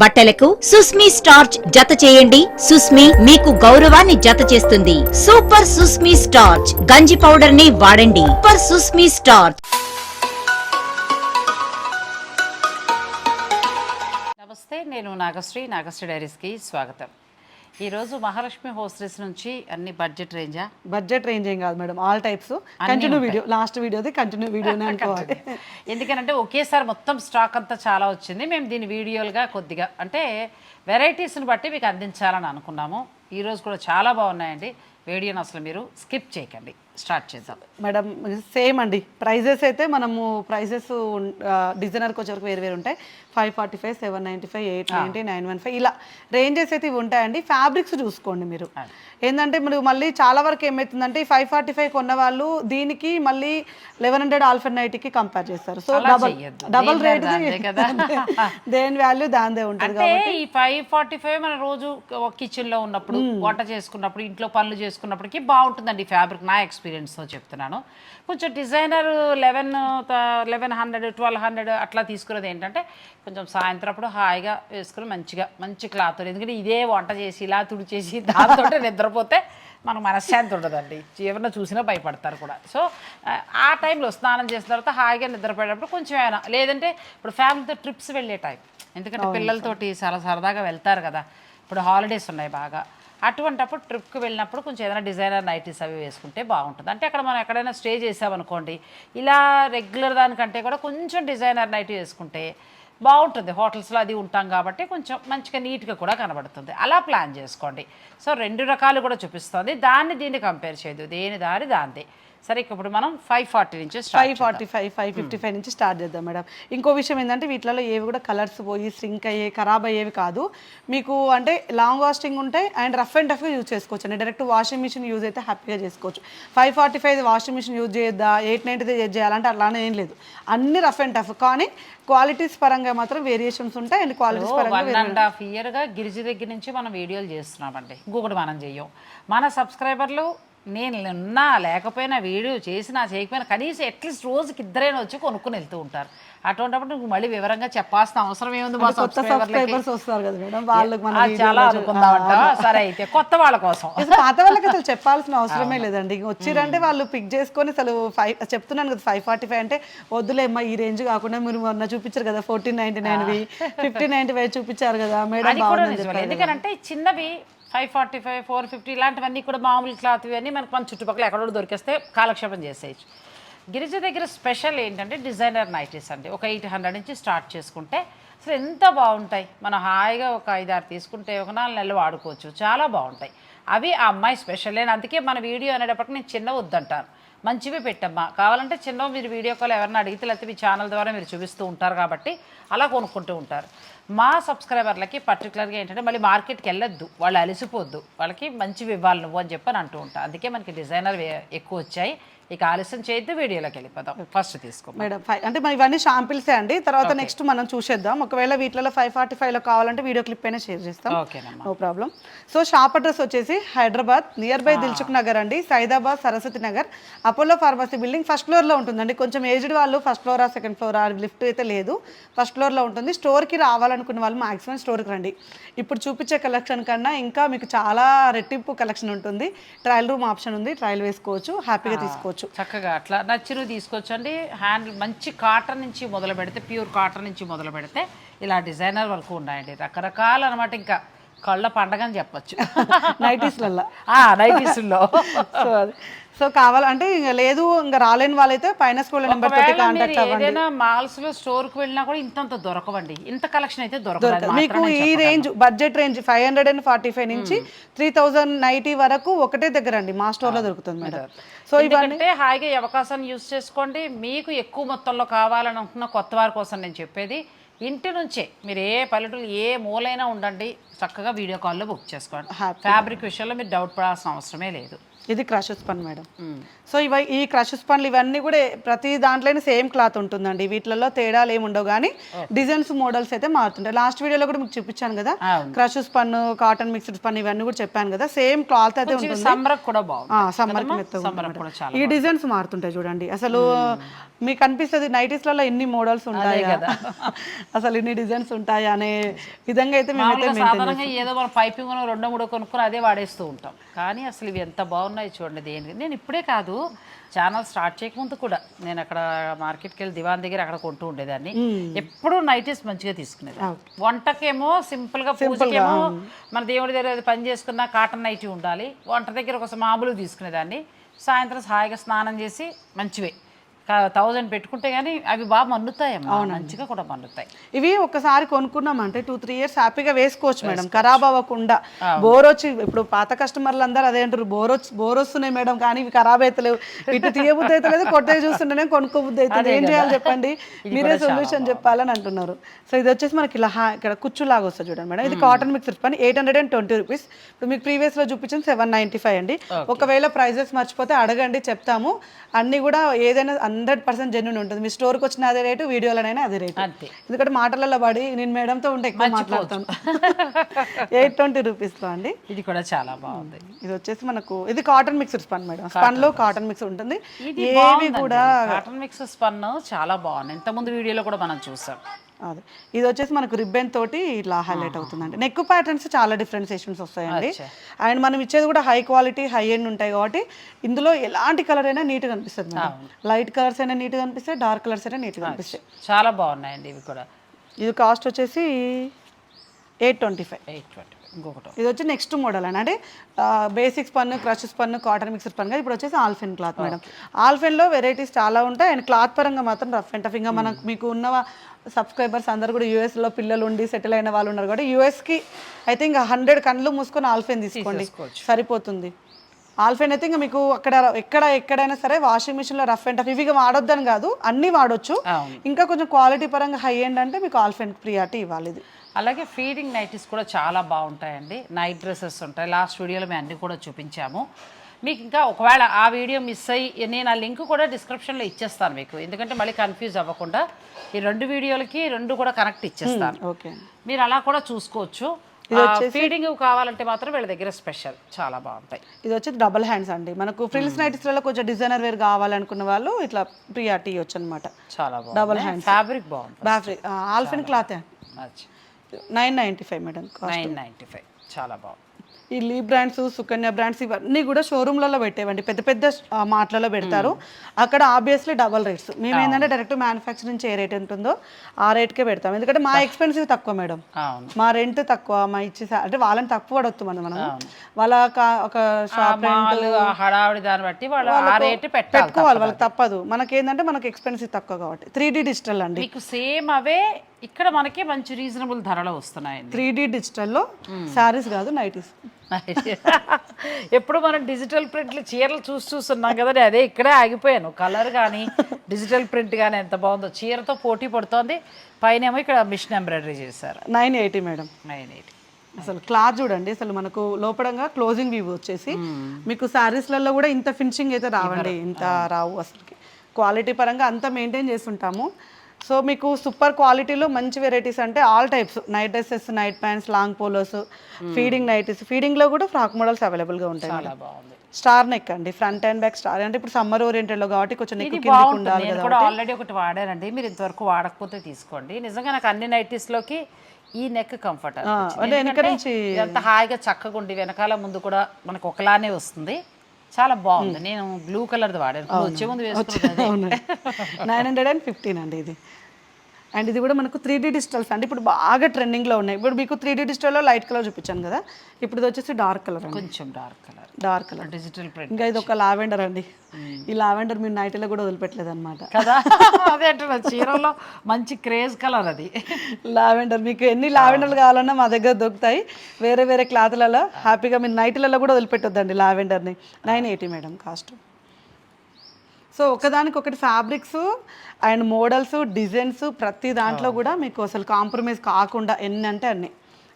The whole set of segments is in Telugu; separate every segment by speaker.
Speaker 1: బట్టలకు సుస్మి స్టార్చ్ జత చేయండి. సుస్మి మీకు గౌరవాన్ని జత చేస్తుంది. Super Susmi starch. గంజి పౌడర్ని వాడండి. Super Susmi starch.
Speaker 2: నమస్తే నేను నాగశ్రీ నాగశ్రీ డైరీస్కి స్వాగతం. ఈరోజు మహాలక్ష్మి హోస్టెస్ నుంచి అన్ని బడ్జెట్ రేంజా?
Speaker 3: బడ్జెట్ రేంజ్ ఏం కాదు madam all types. Continue video last వీడియోది continue వీడియోనే అనుకోవాలి.
Speaker 2: ఎందుకనంటే ఒకేసారి మొత్తం స్టాక్ అంతా చాలా వచ్చింది. మేము దీని వీడియోలుగా కొద్దిగా అంటే వెరైటీస్ని బట్టి మీకు అందించాలని అనుకున్నాము. ఈరోజు కూడా చాలా బాగున్నాయండి. వీడియోని అసలు మీరు స్కిప్ చేయకండి. స్టార్ట్ చేద్దాం.
Speaker 3: మేడం సేమ్ అండి. ప్రైజెస్ అయితే మనము ప్రైజెస్ డిజైనర్కి వచ్చేవరకు వేరు వేరు ఉంటాయి. Five forty five seven ninety five eight ninety nine one five ఇలా రేంజెస్ అయితే ఇవి ఉంటాయండి. ఫ్యాబ్రిక్స్ చూసుకోండి మీరు. ఏంటంటే మీరు మళ్ళీ చాలా వరకు ఏమవుతుందంటే ఈ ఫైవ్ ఫార్టీ ఫైవ్ కొన్న వాళ్ళు దీనికి మళ్ళీ లెవెన్ హండ్రెడ్ ఆల్ఫర్ నైట్కి కంపేర్ చేస్తారు. So double. Double rate. దేని వాల్యూ దాందే ఉంటుంది
Speaker 2: అంటే ఈ ఫైవ్ ఫార్టీ ఫైవ్ మన రోజు కిచెన్లో ఉన్నప్పుడు వంట చేసుకున్నప్పుడు ఇంట్లో పనులు చేసుకున్నప్పటికీ బాగుంటుందండి ఫ్యాబ్రిక్ నా ఎక్స్పీరియన్స్. తో చెప్తున్నాను. కొంచెం designer eleven eleven hundred twelve hundred అట్లా తీసుకునేది ఏంటంటే కొంచెం సాయంత్రం అప్పుడు హాయిగా వేసుకుని మంచిగా మంచి క్లాత్ ఎందుకంటే ఇదే వంట చేసి ఇలా తుడిచేసి దాంతో నిద్రపోతే మనకు మనశ్శాంతి ఉండదండి. ఎవరన్నా చూసినా భయపడతారు కూడా. సో ఆ, ఆ టైంలో స్నానం చేసిన తర్వాత హాయిగా నిద్రపోయేటప్పుడు కొంచెం అయినా లేదంటే ఇప్పుడు ఫ్యామిలీతో ట్రిప్స్ వెళ్ళే టైం. ఎందుకంటే పిల్లలతోటి చాలా సరదాగా వెళ్తారు కదా. ఇప్పుడు హాలిడేస్ ఉన్నాయి బాగా. అటువంటప్పుడు ట్రిప్కి వెళ్ళినప్పుడు కొంచెం ఏదైనా డిజైనర్ నైటీస్ అవి వేసుకుంటే బాగుంటుంది. అంటే అక్కడ మనం ఎక్కడైనా స్టే చేసామనుకోండి ఇలా రెగ్యులర్ దానికంటే కూడా కొంచెం డిజైనర్ నైటీ వేసుకుంటే బాగుంటుంది. హోటల్స్లో అది ఉంటాం కాబట్టి కొంచెం మంచిగా నీట్గా కూడా కనబడుతుంది. అలా ప్లాన్ చేసుకోండి. సో రెండు రకాలు కూడా చూపిస్తుంది. దాన్ని దీన్ని కంపేర్ చేయదు దేని దారి దాందే. సరే ఇప్పుడు మనం ఫైవ్ ఫార్టీ నుంచి
Speaker 3: five forty five five fifty five నుంచి స్టార్ట్ చేద్దాం మేడం ఇంకో విషయం ఏంటంటే వీటిలో ఏవి కూడా కలర్స్ పోయి సింక్ అయ్యే ఖరాబ్ అయ్యేవి కాదు. మీకు అంటే లాంగ్ లాస్టింగ్ ఉంటాయి అండ్ రఫ్ అండ్ టఫ్గా యూజ్ చేసుకోవచ్చు. అండి డైరెక్ట్ వాషింగ్ మిషన్ యూజ్ అయితే హ్యాపీగా చేసుకోవచ్చు. Five forty five washing machine use చేయొద్దా? Eight ninety use చేయాలంటే అట్లానే ఏం లేదు. అన్ని రఫ్ అండ్ టఫ్ కానీ క్వాలిటీస్ పరంగా మాత్రం వేరియేషన్స్ ఉంటాయి అండ్ క్వాలిటీస్ పరంగా
Speaker 2: వన్ అండ్ హాఫ్ ఇయర్గా గిరిజి దగ్గర నుంచి మనం వీడియోలు చేస్తున్నామండి. ఇంకొకటి మనం చెయ్యం. మన సబ్స్క్రైబర్లు నేను ఉన్నా లేకపోయినా వీడియో చేసినా చేయకపోయినా కనీసం అట్లీస్ట్ రోజుకి ఇద్దరైనా వచ్చి కొనుక్కొని వెళ్తూ ఉంటారు. అటువంటిప్పుడు నువ్వు మళ్ళీ వివరంగా చెప్పాల్సిన అవసరం ఏముంది మా
Speaker 3: సబ్స్క్రైబర్స్ వస్తారు కదా మేడం వాళ్ళకి మన
Speaker 2: చాలా అనుకుందామంటావా? సరే అయితే కొత్త వాళ్ళ కోసం.
Speaker 3: పాత వాళ్ళకి అసలు చెప్పాల్సిన అవసరమే లేదండి. వచ్చిరంటే వాళ్ళు పిక్ చేసుకొని అసలు ఫైవ్ చెప్తున్నాను కదా ఫైవ్ ఫార్టీ ఫైవ్ అంటే వద్దులేమ్మా ఈ రేంజ్ కాకుండా మీరు మొన్న చూపించారు కదా ఫోర్టీన్ నైన్టీ నైన్వి ఫిఫ్టీన్ నైన్టీ ఫైవ్ చూపించారు కదా మేడం
Speaker 2: ఎందుకంటే చిన్నవి five forty five four fifty ఇలాంటివన్నీ కూడా మామూలు క్లాత్ ఇవన్నీ మనకు మన చుట్టుపక్కల ఎక్కడో దొరికేస్తే కాలక్షేపం చేసేయచ్చు. గిరిజ దగ్గర స్పెషల్ ఏంటంటే డిజైనర్ నైటీస్ అండి. ఒక ఎయిట్ హండ్రెడ్ నుంచి స్టార్ట్ చేసుకుంటే అసలు ఎంత బాగుంటాయి. మనం హాయిగా ఒక ఐదారు తీసుకుంటే ఒక నాలుగు నెలలు వాడుకోవచ్చు. చాలా బాగుంటాయి. అవి ఆ అమ్మాయి స్పెషల్ నేను అందుకే మన వీడియో అనేటప్పటికి నేను చిన్న వద్దంటాను. మంచివి పెట్టమ్మా. కావాలంటే చిన్న మీరు వీడియో కాల్ ఎవరైనా అడిగితే లేకపోతే మీ ఛానల్ ద్వారా మీరు చూపిస్తూ ఉంటారు కాబట్టి అలా కొనుక్కుంటూ ఉంటారు. మా సబ్స్క్రైబర్లకి పర్టికులర్గా ఏంటంటే మళ్ళీ మార్కెట్కి వెళ్ళొద్దు. వాళ్ళు అలసిపోద్దు. వాళ్ళకి మంచివి ఇవ్వాలి నువ్వు అని చెప్పని అంటూ ఉంటా. అందుకే మనకి డిజైనర్ ఎక్కువ వచ్చాయి. ఇక ఆలస్యం చేయొద్దు వీడియోలోకి వెళ్ళిపోదాం. ఫస్ట్ తీసుకో
Speaker 3: మేడం ఫైవ్ అంటే మన ఇవన్నీ షాంపిల్సే అండి. తర్వాత నెక్స్ట్ మనం చూసేద్దాం. ఒకవేళ వీటిలో ఫైవ్ ఫార్టీ ఫైవ్లో కావాలంటే వీడియో క్లిప్ అయినా షేర్ చేస్తాం.
Speaker 2: ఓకేనమ్మా
Speaker 3: no problem so shop address వచ్చేసి Hyderabad near by Dilsukhnagar అండి. Saidabad Saraswathi Nagar. Apollo pharmacy building first ఫ్లోర్లో ఉంటుందండి. కొంచెం ఏజ్డ్ వాళ్ళు ఫస్ట్ ఫ్లోరా సెకండ్ ఫ్లోరా లిఫ్ట్ అయితే లేదు. ఫస్ట్ ఫ్లోర్లో ఉంటుంది. స్టోర్కి రావాలనుకున్న వాళ్ళు మాక్సిమం స్టోర్కి రండి. ఇప్పుడు చూపించే కలెక్షన్ కన్నా ఇంకా మీకు చాలా రెట్టింపు కలెక్షన్ ఉంటుంది. ట్రయల్ రూమ్ ఆప్షన్ ఉంది. ట్రయల్ వేసుకోవచ్చు. హ్యాపీగా తీసుకోవచ్చు.
Speaker 2: చక్కగా అట్లా నచ్చినవి తీసుకొచ్చండి హ్యాండ్ మంచి కాటన్ నుంచి మొదలు పెడితే ప్యూర్ కాటన్ నుంచి మొదలు పెడితే ఇలా డిజైనర్ వరకు ఉన్నాయండి. రకరకాలు అనమాట ఇంకా కళ్ళ పండగ అని చెప్పొచ్చు.
Speaker 3: నైటీస్లల్లా.
Speaker 2: నైటీస్లో
Speaker 3: సో అది. సో కావాలంటే ఇంకా లేదు ఇంకా రాలేని వాళ్ళైతే పైన స్కూల్ నెంబర్ తోటి
Speaker 2: ఒకవేళ మీరు
Speaker 3: కాంటాక్ట్ అవ్వండి.
Speaker 2: ఏదైనా మాల్స్లో స్టోర్కి వెళ్ళినా కూడా ఇంతంత దొరకవండి. ఇంత కలెక్షన్ అయితే దొరకదు.
Speaker 3: మీకు ఈ range budget range five hundred and forty five నుంచి త్రీ థౌజండ్ నైన్టీ వరకు ఒకటే దగ్గర అండి. మా స్టోర్లో దొరుకుతుంది మేడం. సో ఇవన్నీ
Speaker 2: ఎందుకంటే హాయిగా ఈ అవకాశాన్ని యూజ్ చేసుకోండి. మీకు ఎక్కువ మొత్తంలో కావాలని అనుకున్న కొత్త వారి కోసం నేను చెప్పేది ఇంటి నుంచే మీరు ఏ పల్లెటూరు ఏ మూలైనా ఉండండి. చక్కగా వీడియో కాల్లో బుక్ చేసుకోండి. ఫ్యాబ్రిక్ విషయంలో మీరు డౌట్ పడాల్సిన అవసరమే లేదు.
Speaker 3: ఇది క్రషెస్ పన్ మేడం సో ఇవి ఈ క్రషెస్ పనులు ఇవన్నీ కూడా ప్రతి దాంట్లోనే సేమ్ క్లాత్ ఉంటుందండి. వీటిలలో తేడాలు ఏమి ఉండవు కానీ డిజైన్స్ మోడల్స్ అయితే మారుతుంటాయి. లాస్ట్ వీడియోలో కూడా మీకు చూపించాను కదా. క్రషెస్ పన్ను కాటన్ మిక్స్డ్ పన్ను ఇవన్నీ కూడా చెప్పాను కదా. సేమ్ క్లాత్ అయితే ఉంటుంది.
Speaker 2: సమ్మర్ కూడా
Speaker 3: సమ్మర్ ఈ డిజైన్స్ మారుతుంటాయి చూడండి. అసలు మీకు అనిపిస్తుంది నైటీస్లలో ఎన్ని మోడల్స్ ఉంటాయా? అసలు ఇన్ని డిజైన్స్ ఉంటాయా అనే విధంగా అయితే
Speaker 2: సాధారణంగా ఏదో మనం పైపింగ్ రెండో మూడో కొనుక్కొని అదే వాడేస్తూ ఉంటాం. కానీ అసలు ఇవి ఎంత బాగున్నాయి చూడండి దేనికి. నేను ఇప్పుడే కాదు ఛానల్ స్టార్ట్ చేయకముందు కూడా నేను అక్కడ మార్కెట్కి వెళ్ళి దివాన్ దగ్గర అక్కడ కొంటూ ఉండేదాన్ని. ఎప్పుడూ నైటీస్ మంచిగా తీసుకునేది వంటకేమో సింపుల్గా పూజకేమో మన దేవుడి దగ్గర పని చేసుకున్న కాటన్ నైటీ ఉండాలి. వంట దగ్గర ఒక మామూలు తీసుకునేదాన్ని. సాయంత్రం హాయిగా స్నానం చేసి మంచివే. థౌజండ్ పెట్టుకుంటే కానీ అవి బాగా మన్నుతాయమ్మా మంచిగా కూడా మన్నుతాయి
Speaker 3: ఇవి ఒకసారి కొనుక్కున్నామంటే టూ త్రీ ఇయర్స్ హ్యాపీగా వేసుకోవచ్చు మేడం. ఖరాబ్ అవ్వకుండా. బోర్ వచ్చి ఇప్పుడు పాత కస్టమర్లు అందరూ అదే అంటారు బోర్ వచ్చి బోర్ వస్తున్నాయి మేడం కానీ ఇవి ఖరాబ్ అవుతలేవు ఇటు తీయబుద్ధి అవుతలేదు కొట్టే చూస్తుంటేనే కొనుక్కోబుద్ధి అవుతుంది ఏం చేయాలి చెప్పండి? మీరే సొల్యూషన్ చెప్పాలని అంటున్నారు. సో ఇది వచ్చేసి మనకి ఇలా ఇక్కడ కుచ్చులాగా వస్తుంది చూడండి మేడం. ఇది కాటన్ మిక్సర్ పని eight hundred and twenty rupees ఇప్పుడు మీకు ప్రీవియస్లో చూపించింది సెవెన్ నైన్టీ ఫైవ్ అండి ఒకవేళ ప్రైజెస్ మర్చిపోతే అడగండి చెప్తాము. అన్ని కూడా ఏదైనా హండ్రెడ్ పర్సెంట్ జెన్యున్ ఉంటుంది. మీ స్టోర్కి వచ్చిన అదే రేటు వీడియోలోనైనా అదే రేటు ఎందుకంటే మాటలలో పడి నేను మేడంతో ఉంటే ఎక్కువ మాట్లాడతాను. ఎయిట్ ట్వంటీ రూపీస్లో అండి.
Speaker 2: ఇది కూడా చాలా బాగుంది.
Speaker 3: ఇది వచ్చేసి మనకు ఇది కాటన్ మిక్సర్ స్పన్ మేడం. స్పన్లో కాటన్ మిక్స్ ఉంటుంది. ఏవి. కూడా
Speaker 2: కాటన్ మిక్స్ స్పన్ చాలా బాగుంది. ఇంతకుముందు వీడియోలో కూడా మనం చూసాం.
Speaker 3: అదే. ఇది వచ్చేసి మనకు రిబ్బన్ తోటి ఇట్లా హైలైట్ అవుతుందండి. నెక్ ప్యాటర్న్స్ చాలా డిఫరెన్సియేషన్స్ వస్తాయండి. అండ్ మనం ఇచ్చేది కూడా హై క్వాలిటీ హై ఎండ్ ఉంటాయి కాబట్టి ఇందులో ఎలాంటి కలర్ అయినా నీట్గా కనిపిస్తుంది మేడం. లైట్ కలర్స్ అయినా నీట్గా కనిపిస్తాయి డార్క్ కలర్స్ అయినా నీట్గా కనిపిస్తాయి
Speaker 2: చాలా బాగున్నాయండి ఇవి కూడా.
Speaker 3: ఇది కాస్ట్ వచ్చేసి eight twenty five
Speaker 2: eight twenty ఇంకొకటి.
Speaker 3: ఇది వచ్చి నెక్స్ట్ మోడల్ అండి. అంటే బేసిక్స్ పన్ను క్రషెస్ పన్ను కాటన్ మిక్సర్ పన్ను ఇప్పుడు వచ్చేసి ఆల్ఫెన్ క్లాత్ మేడం ఆల్ఫెన్లో వెరైటీస్ చాలా ఉంటాయి. అండ్ క్లాత్ పరంగా మాత్రం రఫ్ అండ్ టఫ్ ఇంకా మనకు మీకు ఉన్న సబ్స్క్రైబర్స్ అందరు కూడా యూఎస్లో పిల్లలు ఉండి సెటిల్ అయిన వాళ్ళు ఉన్నారు కాబట్టి యూఎస్కి అయితే ఇంకా హండ్రెడ్ కళ్ళు మూసుకొని ఆల్ఫెన్ తీసుకోండి. సరిపోతుంది. ఆల్ఫెన్ అయితే ఇంకా మీకు అక్కడ ఎక్కడ ఎక్కడైనా సరే వాషింగ్ మిషన్లో రఫ్ అండ్ టఫ్ ఇవి వాడొద్దని కాదు అన్నీ వాడొచ్చు. ఇంకా కొంచెం క్వాలిటీ పరంగా హై ఎండ్ అంటే మీకు ఆల్ఫెన్ ప్రియారిటీ ఇవ్వాలి ఇది.
Speaker 2: అలాగే ఫీడింగ్ నైటీస్ కూడా చాలా బాగుంటాయండి. నైట్ డ్రెస్సెస్ ఉంటాయి. లాస్ట్ వీడియోలో మేము అన్ని కూడా చూపించాము. మీకు ఇంకా ఒకవేళ ఆ వీడియో మిస్ అయ్యి నేను ఆ లింక్ కూడా డిస్క్రిప్షన్లో ఇచ్చేస్తాను మీకు. ఎందుకంటే మళ్ళీ కన్ఫ్యూజ్ అవ్వకుండా ఈ రెండు వీడియోలకి రెండు కూడా కనెక్ట్ ఇచ్చేస్తాను.
Speaker 3: ఓకే
Speaker 2: మీరు అలా కూడా చూసుకోవచ్చు. ఫీడింగ్ కావాలంటే మాత్రం వీళ్ళ దగ్గర స్పెషల్. చాలా బాగుంటాయి.
Speaker 3: ఇది వచ్చి డబుల్ హ్యాండ్స్ అండి. మనకు ఫ్రిల్స్ నైట్స్లలో కొంచెం డిజైనర్ వేర్ కావాలనుకున్న వాళ్ళు ఇట్లా ప్రియారిటీ ఇవ్వచ్చు అనమాట
Speaker 2: చాలా బాగుంది. ఫ్యాబ్రిక్ బాగుంది
Speaker 3: బాఫ్రీ alpine cloth. Nine ninety five madam
Speaker 2: nine ninety five. చాలా బాగుంది.
Speaker 3: ఈ లీ బ్రాండ్స్ సుకన్య బ్రాండ్స్ ఇవన్నీ కూడా షోరూమ్లలో పెట్టేవండి. పెద్ద పెద్ద మాటలలో పెడతారు. అక్కడ ఆబ్వియస్లీ డబల్ రేట్స్. మేము ఏంటంటే డైరెక్ట్ మ్యానుఫ్యాక్చర్ నుంచి ఏ రేట్ ఉంటుందో ఆ రేట్కే పెడతాం. ఎందుకంటే మా ఎక్స్పెన్సివ్ తక్కువ మేడం. మా రెంట్ తక్కువ మా ఇచ్చే అంటే వాళ్ళని తక్కువ పడొచ్చు మనం మనం వాళ్ళ ఒక షాప్
Speaker 2: హడావిడి దాన్ని బట్టి వాళ్ళు ఆ రేటు
Speaker 3: పెట్టుకోవాలి వాళ్ళకి తప్పదు. మనకేంటంటే మనకి ఎక్స్పెన్సివ్ తక్కువ కాబట్టి. త్రీ డి డిజిటల్ అండి.
Speaker 2: సేమ్ అవే ఇక్కడ మనకి మంచి రీజనబుల్ ధరలో వస్తున్నాయండి.
Speaker 3: త్రీ డి డిజిటల్లో శారీస్ కాదు నైటీస్.
Speaker 2: ఎప్పుడు మనం డిజిటల్ ప్రింట్లు చీరలు చూసి చూస్తున్నాం కదండి అదే ఇక్కడే ఆగిపోయాను. కలర్ కానీ డిజిటల్ ప్రింట్ కానీ ఎంత బాగుందో. చీరతో పోటీ పడుతోంది. పైనేమో ఇక్కడ మిషన్ ఎంబ్రాయిడరీ చేశారు.
Speaker 3: Nine eighty madam.
Speaker 2: Nine eighty.
Speaker 3: అసలు క్లాత్ చూడండి అసలు మనకు లోపడంగా క్లోజింగ్ వ్యూ వచ్చేసి మీకు శారీస్లలో కూడా ఇంత ఫినిషింగ్ అయితే రావండి ఇంత రావు అసలుకి. క్వాలిటీ పరంగా అంతా మెయింటైన్ చేస్తుంటాము. సో మీకు సూపర్ క్వాలిటీలో మంచి వెరైటీస్ అంటే all types. Night dresses night pants long polos feeding nighties. ఫీడింగ్లో కూడా ఫ్రాక్ మోడల్స్ అవైలబుల్గా ఉంటాయి
Speaker 2: చాలా బాగుంది.
Speaker 3: స్టార్ నెక్ అండి. Front and back star. అంటే ఇప్పుడు సమ్మర్ ఓరియంటెడ్లో కాబట్టి కొంచెం నెక్ ఉండాలి
Speaker 2: కూడా ఆల్రెడీ ఒకటి వాడానండి. మీరు ఇంతవరకు వాడకపోతే తీసుకోండి. నిజంగా నాకు అన్ని నైటీస్లోకి ఈ నెక్ కంఫర్ట్
Speaker 3: అంటే వెనక నుంచి
Speaker 2: ఎంత హాయిగా చక్కగా ఉండి వెనకాల ముందు కూడా మనకు ఒకలానే వస్తుంది. చాలా బాగుంది. నేను బ్లూ కలర్ది వాడాను. వచ్చే ముందు వేసుకున్నది
Speaker 3: నైన్ హండ్రెడ్ అండ్ ఫిఫ్టీన్ అండి ఇది. అండ్ ఇది కూడా మనకు త్రీ డీ డిజిటల్స్ అంటే ఇప్పుడు బాగా ట్రెండింగ్లో ఉన్నాయి. ఇప్పుడు మీకు త్రీ డీ డిజిటల్లో లైట్ కలర్ చూపించాను కదా. ఇప్పుడు ఇది వచ్చేసి డార్క్ కలర్
Speaker 2: కొంచెం dark colour
Speaker 3: dark colour
Speaker 2: digital print
Speaker 3: ఇంకా ఇది ఒక లావెండర్ అండి. ఈ లావెండర్ మీరు నైట్లో కూడా వదిలిపెట్టలేదు అనమాట
Speaker 2: కదా? అదే అంటున్నా చీరలో మంచి క్రేజ్ కలర్ అది.
Speaker 3: లావెండర్ మీకు ఎన్ని లావెండర్లు కావాలన్నా మా దగ్గర దొరుకుతాయి. వేరే వేరే క్లాత్లలో హ్యాపీగా మీరు నైట్లలో కూడా వదిలిపెట్టొద్దండి లావెండర్ని nine eighty madam cost so ఒకదానికి ఒకటి ఫ్యాబ్రిక్స్ అండ్ మోడల్స్ డిజైన్స్ ప్రతి దాంట్లో కూడా మీకు అసలు కాంప్రమైజ్ కాకుండా ఎన్ని అంటే అన్ని.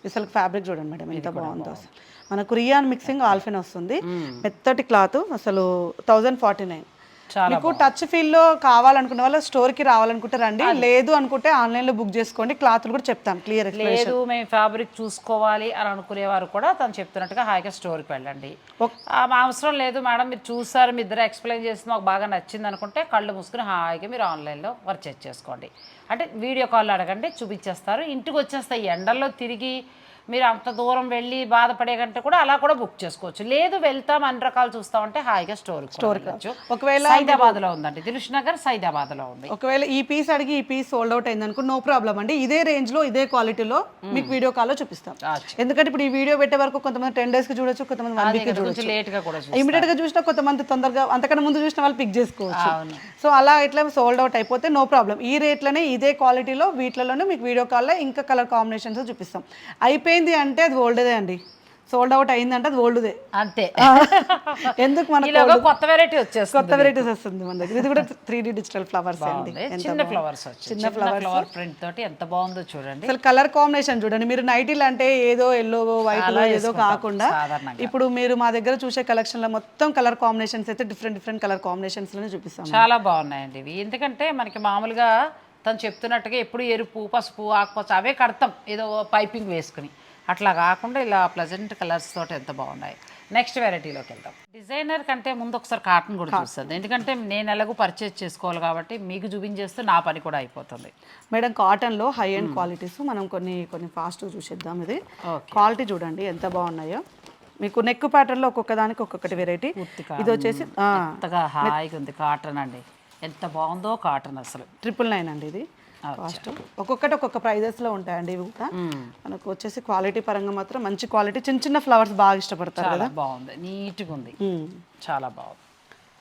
Speaker 3: అసలు ఫ్యాబ్రిక్ చూడండి మేడం ఎంత బాగుందో అసలు. మనకు రియాన్ మిక్సింగ్ ఆల్ఫిన్ వస్తుంది. మెత్తటి క్లాత్ అసలు థౌజండ్ ఫార్టీ నైన్ మీకు టచ్ ఫీల్లో కావాలనుకున్న వాళ్ళు స్టోర్కి రావాలనుకుంటే రండి. లేదు అనుకుంటే ఆన్లైన్లో బుక్ చేసుకోండి. క్లాత్లు కూడా చెప్తాం. క్లియర్
Speaker 2: లేదు మేము ఫ్యాబ్రిక్ చూసుకోవాలి అని అనుకునేవారు కూడా తను చెప్తున్నట్టుగా హాయిగా స్టోర్కి వెళ్ళండి. అవసరం లేదు మేడం మీరు చూసారు మీ ఇద్దరు ఎక్స్ప్లెయిన్ చేసి మాకు బాగా నచ్చింది అనుకుంటే కళ్ళు మూసుకుని హాయిగా మీరు ఆన్లైన్లో పర్చేజ్ చేసుకోండి. అంటే వీడియో కాల్ అడగండి చూపించేస్తారు. ఇంటికి వచ్చేస్తాయి. ఎండల్లో తిరిగి మీరు అంత దూరం వెళ్ళి బాధపడే కంటే కూడా అలా కూడా బుక్ చేసుకోవచ్చు. లేదు వెళ్తాం అన్ని రకాలు చూస్తామంటే హాయిగా స్టోర్ స్టోర్
Speaker 3: ఒకవేళ
Speaker 2: సైదాబాద్లో ఉందండి దిలుష్ నగర్ సైదాబాద్లో ఉంది.
Speaker 3: ఒకవేళ ఈ పీస్ అడిగి ఈ పీస్ సోల్డ్ అవుట్ అయింది అనుకో నో ప్రాబ్లం అండి. ఇదే రేంజ్లో ఇదే క్వాలిటీలో మీకు వీడియో కాల్లో చూపిస్తాం. ఎందుకంటే ఇప్పుడు ఈ వీడియో పెట్టే వరకు కొంతమంది టెన్ డేస్కి చూడొచ్చు కొంతమంది వన్ వీక్ చూడొచ్చు.
Speaker 2: లేట్గా కూడా చూస్తాం.
Speaker 3: ఇమీడియట్గా చూసినా కొంతమంది తొందరగా అంతకన్నా ముందు చూసిన వాళ్ళు పిక్ చేసుకోవచ్చు. సో అలా ఇట్లా సోల్డ్ అవుట్ అయిపోతే నో ప్రాబ్లం ఈ రేట్లోనే ఇదే క్వాలిటీలో వీటిలోనే మీకు వీడియో కాల్లో ఇంకా కలర్ కాంబినేషన్స్ చూపిస్తాం. అయిపోయింది అంటే అది ఓల్డ్దే అండి. సోల్డ్ అవుట్ అయిందంటే అది ఓల్డ్దే.
Speaker 2: అంతే.
Speaker 3: ఎందుకు మనకు
Speaker 2: ఇలాగ కొత్త వెరైటీ వచ్చేస్తుంది.
Speaker 3: కొత్త వెరైటీస్ వస్తుంది మన దగ్గర. ఇది కూడా త్రీ డి డిజిటల్ ఫ్లవర్స్ అండి.
Speaker 2: చిన్న. ఫ్లవర్స్ చిన్న ఫ్లవర్ ప్రింట్ తోటి ఎంత బాగుందో చూడండి.
Speaker 3: అసలు కలర్ కాంబినేషన్ చూడండి. మీరు నైటీలు అంటే ఏదో ఎల్లో వైట్ ఏదో కాకుండా. ఇప్పుడు మీరు మా దగ్గర చూసే కలెక్షన్లో మొత్తం కలర్ కాంబినేషన్స్ అయితే డిఫరెంట్ డిఫరెంట్ కలర్ కాంబినేషన్స్లోనే చూపిస్తాం.
Speaker 2: చాలా బాగున్నాయండి ఇవి. ఎందుకంటే మనకి మామూలుగా తను చెప్తున్నట్టుగా ఎప్పుడు ఎరుపు పసుపు ఆకుపచ్చ అవే కడతాం. ఏదో పైపింగ్ వేసుకుని. అట్లా కాకుండా ఇలా ప్లజెంట్ కలర్స్ తోటి ఎంత బాగున్నాయి. నెక్స్ట్ వెరైటీలోకి వెళ్దాం. డిజైనర్ కంటే ముందు ఒకసారి కాటన్ కూడా చూస్తుంది ఎందుకంటే నేను ఎలాగో పర్చేజ్ చేసుకోవాలి కాబట్టి మీకు చూపించేస్తే నా పని కూడా అయిపోతుంది.
Speaker 3: మేడం కాటన్లో హై అండ్ క్వాలిటీస్ మనం కొన్ని కొన్ని ఫాస్ట్ చూసేద్దాం ఇది. క్వాలిటీ చూడండి ఎంత బాగున్నాయో. మీకు నెక్ ప్యాటర్న్లో ఒక్కొక్క దానికి ఒక్కొక్కటి వెరైటీ ఇది వచ్చేసి
Speaker 2: హాయిగా ఉంది కాటన్ అండి. ఎంత బాగుందో కాటన్ అసలు.
Speaker 3: ట్రిపుల్ నైన్ అండి ఇది. కాస్ట్. ఒక్కొక్కటి ఒక్కొక్క ప్రైజెస్లో ఉంటాయండి ఇవి కూడా. మనకు వచ్చేసి క్వాలిటీ పరంగా మాత్రం మంచి క్వాలిటీ చిన్న చిన్న ఫ్లవర్స్ బాగా ఇష్టపడతారు కదా.
Speaker 2: బాగుంది. నీట్గా ఉంది.
Speaker 3: మ్మ్.
Speaker 2: చాలా బాగుంది.